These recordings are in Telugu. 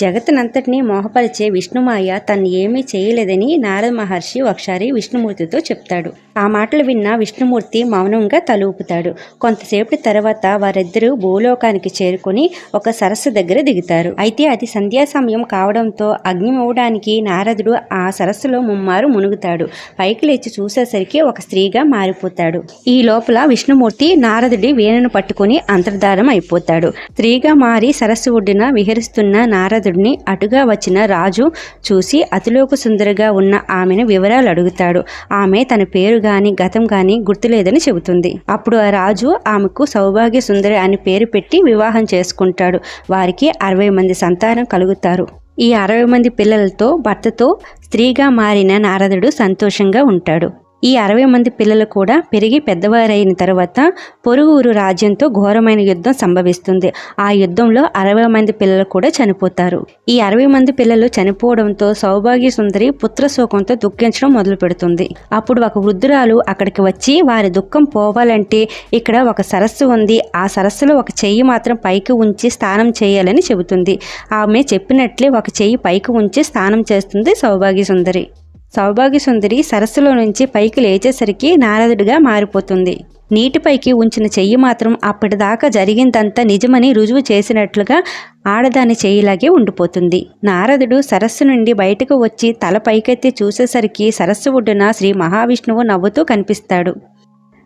జగత్తునంతటినీ మోహపరిచే విష్ణుమాయ తను ఏమీ చేయలేదని నారద మహర్షి ఒకసారి విష్ణుమూర్తితో చెప్తాడు. ఆ మాటలు విన్న విష్ణుమూర్తి మౌనంగా తలూపుతాడు. కొంతసేపటి తర్వాత వారిద్దరూ భూలోకానికి చేరుకొని ఒక సరస్సు దగ్గర దిగుతారు. అయితే అది సంధ్యా సమయం కావడంతో అగ్నిమవ్వడానికి నారదుడు ఆ సరస్సులో ముమ్మారు మునుగుతాడు. పైకి లేచి చూసేసరికి ఒక స్త్రీగా మారిపోతాడు. ఈ లోపల విష్ణుమూర్తి నారదుడి వీణను పట్టుకుని అంతర్ధారం అయిపోతాడు. స్త్రీగా మారి సరస్సు ఒడ్డున విహరిస్తున్న నారదుడిని అటుగా వచ్చిన రాజు చూసి అతిలోక సుందరిగా ఉన్న ఆమెను వివరాలు అడుగుతాడు. ఆమె తన పేరు గాని గతం గాని గుర్తులేదని చెబుతుంది. అప్పుడు ఆ రాజు ఆమెకు సౌభాగ్య సుందరి అని పేరు పెట్టి వివాహం చేసుకుంటాడు. వారికి అరవై మంది సంతానం కలుగుతారు. ఈ అరవై మంది పిల్లలతో భర్తతో స్త్రీగా మారిన నారదుడు సంతోషంగా ఉంటాడు. ఈ అరవై మంది పిల్లలు కూడా పెరిగి పెద్దవారైన తర్వాత పొరుగురు రాజ్యంతో ఘోరమైన యుద్ధం సంభవిస్తుంది. ఆ యుద్ధంలో అరవై మంది పిల్లలు కూడా చనిపోతారు. ఈ అరవై మంది పిల్లలు చనిపోవడంతో సౌభాగ్య సుందరి పుత్ర శోకంతో దుఃఖించడం మొదలు పెడుతుంది అప్పుడు ఒక వృద్ధురాలు అక్కడికి వచ్చి వారి దుఃఖం పోవాలంటే ఇక్కడ ఒక సరస్సు ఉంది. ఆ సరస్సులో ఒక చెయ్యి మాత్రం పైకి ఉంచి స్నానం చేయాలని చెబుతుంది. ఆమె చెప్పినట్లే ఒక చెయ్యి పైకి ఉంచి స్నానం చేస్తుంది సౌభాగ్య సుందరి. సౌభాగ్య సుందరి సరస్సులో నుంచి పైకి లేచేసరికి నారదుడిగా మారిపోతుంది. నీటిపైకి ఉంచిన చెయ్యి మాత్రం అప్పటిదాకా జరిగిందంతా నిజమని రుజువు చేసినట్లుగా ఆడదాని చెయ్యిలాగే ఉండిపోతుంది. నారదుడు సరస్సు నుండి బయటకు వచ్చి తల పైకెత్తి చూసేసరికి సరస్సు ఒడ్డున శ్రీ మహావిష్ణువు నవ్వుతూ కనిపిస్తాడు.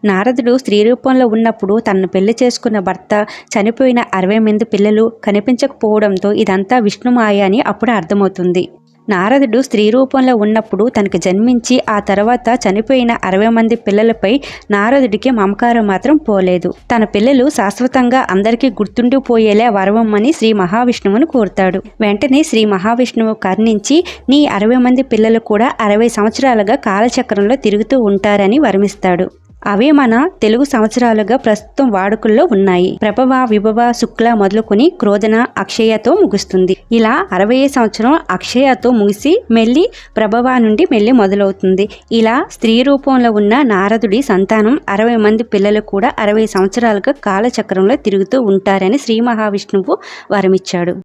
నారదుడు స్త్రీ రూపంలో ఉన్నప్పుడు తనను పెళ్ళి చేసుకున్న భర్త చనిపోయిన అరవై మంది పిల్లలు కనిపించకపోవడంతో ఇదంతా విష్ణుమాయ అని అప్పుడు అర్థమవుతుంది. నారదుడు స్త్రీ రూపంలో ఉన్నప్పుడు తనకు జన్మించి ఆ తర్వాత చనిపోయిన అరవై మంది పిల్లలపై నారదుడికి మమకారం మాత్రం పోలేదు. తన పిల్లలు శాశ్వతంగా అందరికీ గుర్తుండిపోయేలా వరవమ్మని శ్రీ మహావిష్ణువును కోరుతాడు. వెంటనే శ్రీ మహావిష్ణువు కర్ణించి నీ అరవై మంది పిల్లలు కూడా అరవై సంవత్సరాలుగా కాలచక్రంలో తిరుగుతూ ఉంటారని వర్మిస్తాడు. అవే మన తెలుగు సంవత్సరాలుగా ప్రస్తుతం వాడుకల్లో ఉన్నాయి. ప్రభవ విభవ శుక్ల మొదలుకొని క్రోధన అక్షయతో ముగుస్తుంది. ఇలా అరవై సంవత్సరం అక్షయతో ముగిసి మెల్లి ప్రభవ నుండి మెల్లి మొదలవుతుంది. ఇలా స్త్రీ రూపంలో ఉన్న నారదుడి సంతానం అరవై మంది పిల్లలు కూడా అరవై సంవత్సరాలుగా కాలచక్రంలో తిరుగుతూ ఉంటారని శ్రీ మహావిష్ణువు వరమిచ్చాడు.